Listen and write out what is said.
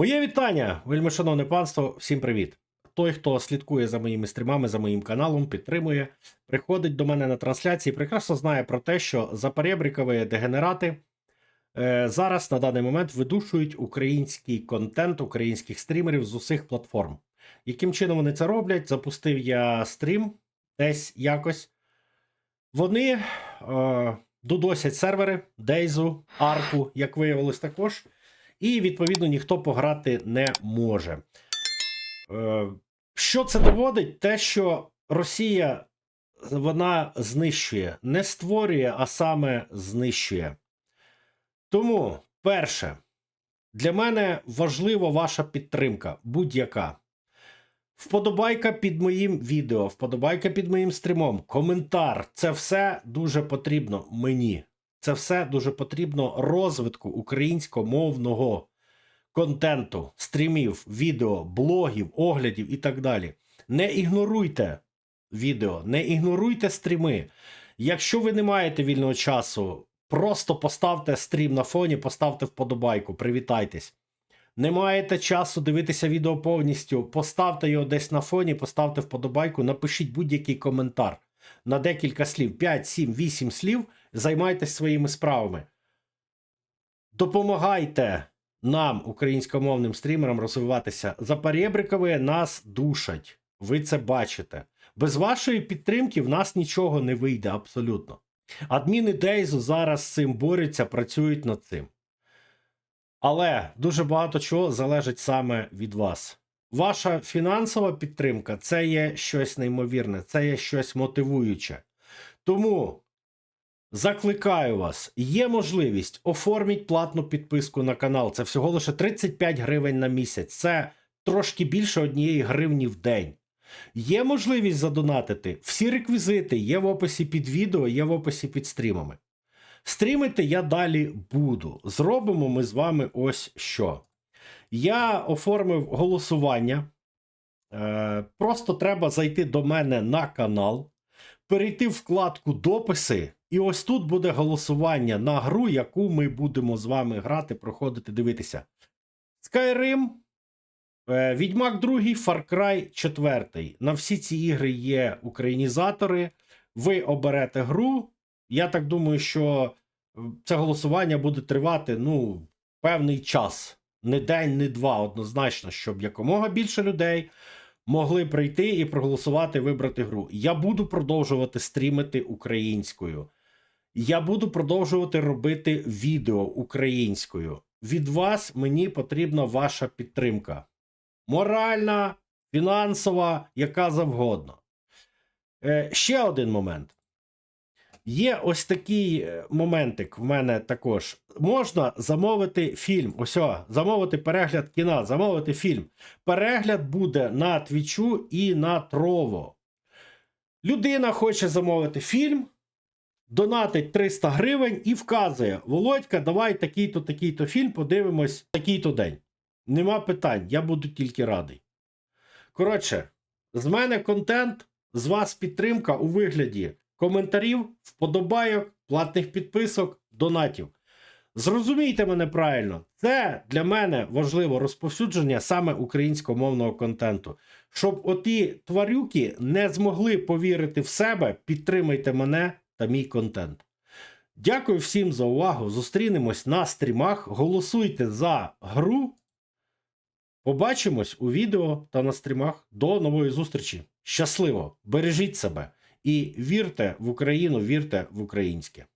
Моє вітання, вельми шановне панство, всім привіт. Той, хто слідкує за моїми стрімами, за моїм каналом, підтримує, приходить до мене на трансляції, прекрасно знає про те, що запорєбрікові дегенерати е, зараз на даний момент видушують український контент українських стрімерів з усіх платформ. Яким чином вони це роблять? Запустив я стрім десь якось. Вони е, додосять сервери, Дейзу, Арку, як виявилось також. І, відповідно, ніхто пограти не може. Е, що це доводить? Те, що Росія вона знищує, не створює, а саме знищує. Тому, перше, для мене важлива ваша підтримка, будь-яка. Вподобайка під моїм відео, вподобайка під моїм стрімом, коментар. Це все дуже потрібно мені. Це все дуже потрібно розвитку українськомовного контенту, стрімів, відео, блогів, оглядів і так далі. Не ігноруйте відео, не ігноруйте стріми. Якщо ви не маєте вільного часу, просто поставте стрім на фоні, поставте вподобайку, привітайтесь. Не маєте часу дивитися відео повністю, поставте його десь на фоні, поставте вподобайку, напишіть будь-який коментар на декілька слів, 5, 7, 8 слів, займайтесь своїми справами. Допомагайте нам, українськомовним стрімерам, розвиватися. За Запорєбрикові нас душать. Ви це бачите. Без вашої підтримки в нас нічого не вийде абсолютно. Адміни Дейзу зараз з цим борються, працюють над цим. Але дуже багато чого залежить саме від вас. Ваша фінансова підтримка це є щось неймовірне, це є щось мотивуюче. Тому закликаю вас, є можливість оформіть платну підписку на канал. Це всього лише 35 гривень на місяць. Це трошки більше однієї гривні в день. Є можливість задонатити. Всі реквізити є в описі під відео, є в описі під стрімами. Стрімити я далі буду. Зробимо ми з вами ось що. Я оформив голосування. Е, просто треба зайти до мене на канал, перейти в вкладку дописи, і ось тут буде голосування на гру, яку ми будемо з вами грати, проходити, дивитися. Skyrim, е, Відьмак 2, Far Cry 4. На всі ці ігри є українізатори. Ви оберете гру. Я так думаю, що е, це голосування буде тривати ну, певний час. Не день, не два, однозначно, щоб якомога більше людей могли прийти і проголосувати, вибрати гру. Я буду продовжувати стрімити українською. Я буду продовжувати робити відео українською. Від вас мені потрібна ваша підтримка. Моральна, фінансова, яка завгодно. Е, ще один момент. Є ось такий е, моментик в мене також. Можна замовити фільм. Ось, замовити перегляд кіна, замовити фільм. Перегляд буде на Твічу і на Трово. Людина хоче замовити фільм, донатить 300 гривень і вказує: Володька, давай такий-то, такий-то фільм, подивимось такий-то день. Нема питань, я буду тільки радий. Коротше, з мене контент, з вас підтримка у вигляді коментарів, вподобайок, платних підписок, донатів. Зрозумійте мене правильно, це для мене важливо розповсюдження саме українськомовного контенту. Щоб оті тварюки не змогли повірити в себе, підтримайте мене та мій контент. Дякую всім за увагу. Зустрінемось на стрімах. Голосуйте за гру. Побачимось у відео та на стрімах. До нової зустрічі. Щасливо! Бережіть себе і вірте в Україну, вірте в українське.